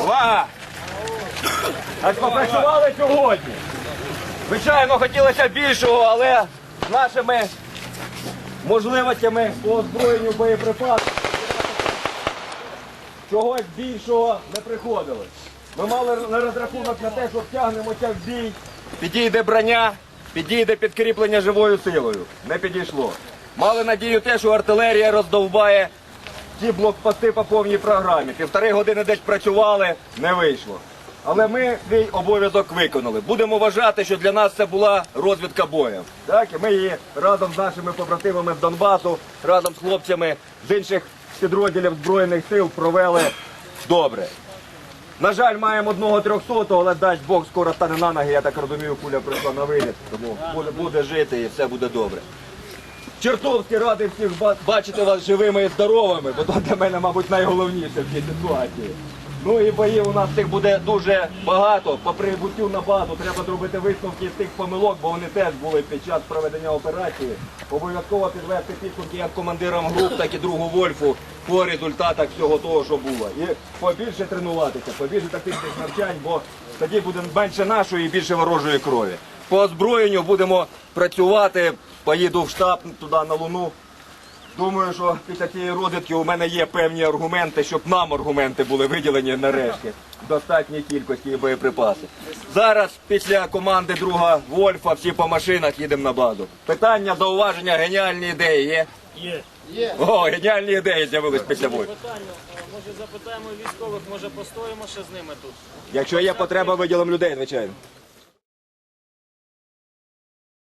Увага! Так попрацювали сьогодні. Звичайно, хотілося більшого, але нашими можливостями по озброєнню боєприпасів чогось більшого не приходилось. Ми мали на розрахунок на те, що втягнемося в бій, підійде броня, підійде підкріплення живою силою. Не підійшло. Мали надію те, що артилерія роздовбає ті блокпости по повній програмі. Півтори години десь працювали, не вийшло. Але ми свій обов'язок виконали. Будемо вважати, що для нас це була розвідка боєм. Так, і ми її разом з нашими побратимами з Донбасу, разом з хлопцями з інших підрозділів Збройних сил провели добре. На жаль, маємо одного трьохсотого, але дасть Бог скоро стане на ноги, я так розумію, куля прийшла на виліт. Тому буде, жити і все буде добре. Чертовський радий всіх бачити вас живими і здоровими, бо то для мене, мабуть, найголовніше в цій ситуації. Ну і боїв у нас тих буде дуже багато. По прибуттю на базу треба зробити висновки з тих помилок, бо вони теж були під час проведення операції. Обов'язково підвести підсумки як командирам груп, так і другу Вольфу по результатах всього того, що було. І побільше тренуватися, побільше тактичних навчань, бо тоді буде менше нашої і більше ворожої крові. По озброєнню будемо працювати. Поїду в штаб туди на луну. Думаю, що після цієї розвідки у мене є певні аргументи, щоб нам аргументи були виділені нарешті в достатній кількості і боєприпаси. Зараз після команди друга Вольфа всі по машинах їдемо на базу. Питання, зауваження, геніальні ідеї є? Є. О, геніальні ідеї з'явились після Вольфа. Питання, може запитаємо військових, може постоїмо ще з ними тут. Якщо є потреба, виділимо людей, звичайно.